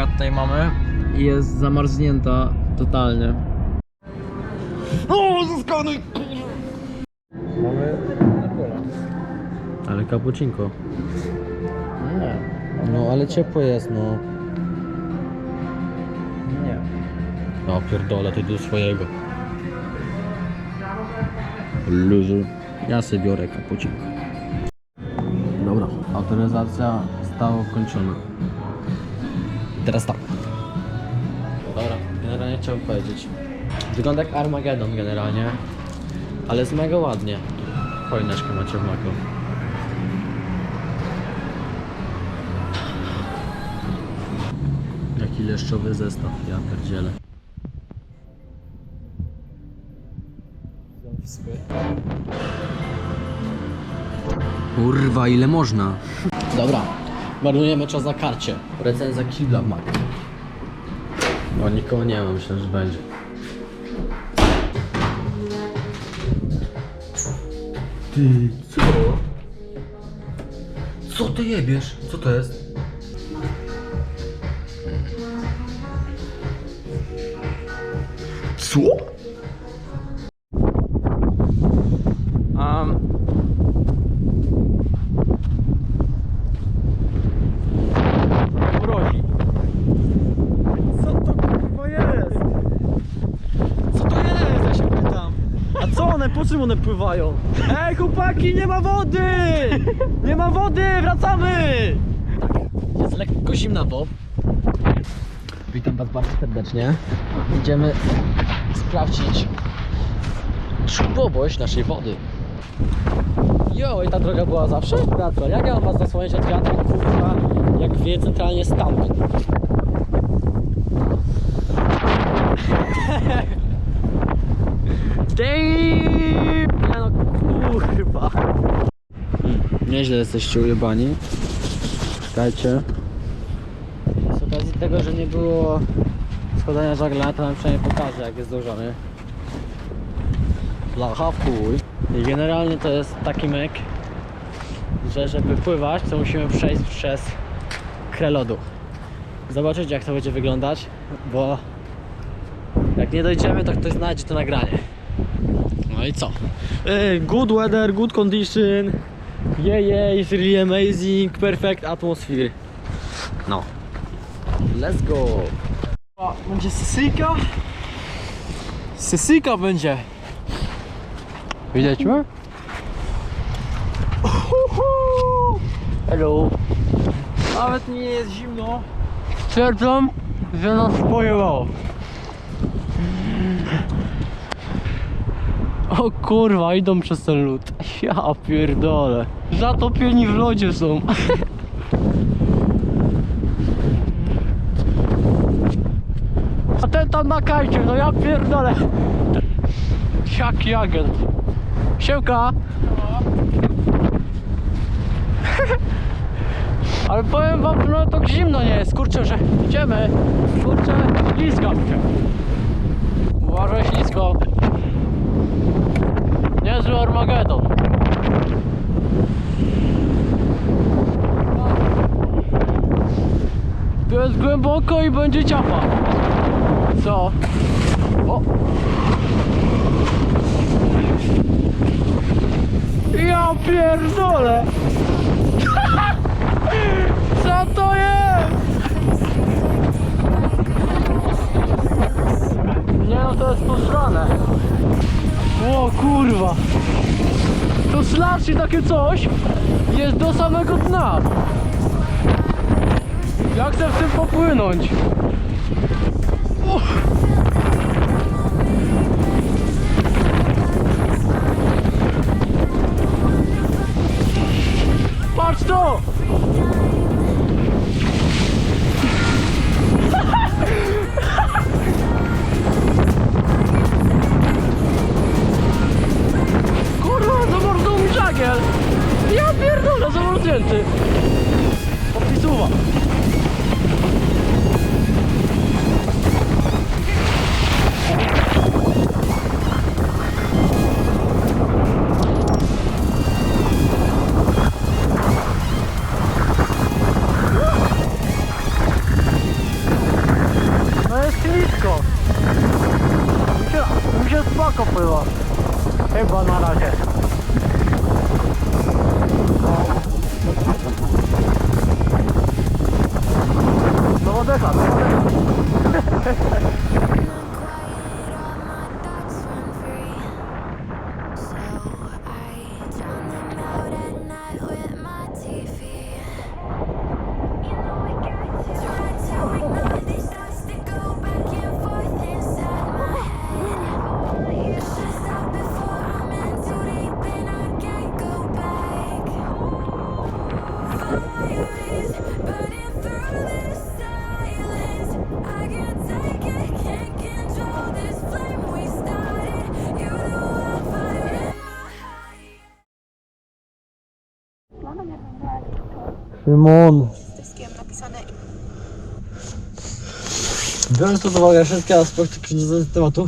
Wi-Fi tutaj mamy i jest zamarznięta totalnie. O, zeskanuj! Mamy. Ale kapucinko. Nie, No ale ciepło jest, no. nie. No pierdolę, ty do swojego. Luzu. Ja sobie biorę kapucinko. Dobra, autoryzacja stała kończona. I teraz tak. Dobra, generalnie chciałbym powiedzieć. Wygląda jak Armageddon generalnie, ale jest mega ładnie. Choineczkę macie w maku. Jaki leszczowy zestaw, ja pierdzielę. Kurwa, ile można? Dobra, marnujemy czas na karcie. Recenzja kibla w Mac. No nikogo nie ma, myślę, że będzie. Ty, co? Co ty jebiesz? Co to jest? Co? Um, mrozi. Co to kurwa jest? Co to jest? Ja się pytam. A co one? Po czym one pływają? Ej chłopaki, nie ma wody! Nie ma wody, wracamy! Jest lekko zimna, Bob. Witam Was bardzo serdecznie. Idziemy sprawdzić szybkowość naszej wody. Jo, i ta droga była zawsze? Brato, jak ja mam Was zasłonić od wiatru, kurwa, jak wie centralnie stamtąd? Damn! Nie no kurwa. Hmm, nieźle jesteście ujebani. Czekajcie. Z okazji tego, że nie było składania żagla, to wam przynajmniej pokażę jak jest złożony. Blacha w chuj. I generalnie to jest taki myk, że żeby pływać, to musimy przejść przez krę lodu. Zobaczyć jak to będzie wyglądać, bo jak nie dojdziemy, to ktoś znajdzie to nagranie. No i co? Good weather, good condition. Yeah, yeah, it's really amazing, perfect atmosphere. No. Let's go! O, będzie sesyjka. Sesyjka będzie. Widać mnie? Hello. Nawet nie jest zimno. Stwierdzam, że nas pojebało. O kurwa, idą przez ten lód. Ja pierdolę. Zatopieni w lodzie są. A ten tam na kajcie, no ja pierdolę. Jaki agent. Siemka. Ale powiem wam, no to zimno nie jest, kurczę, że idziemy. Kurczę, ślisko się. Jest głęboko i będzie ciapa. Co? O! Ja pierdolę! Co to jest? Nie no, to jest posrane. O kurwa. To slash takie coś jest do samego dna. Ja chcę w tym popłynąć. Pływa. Chyba na razie. No odeszła, no. Szymon. Wszystkim napisane Biorąc pod uwagę wszystkie aspekty krzyżowych tematu,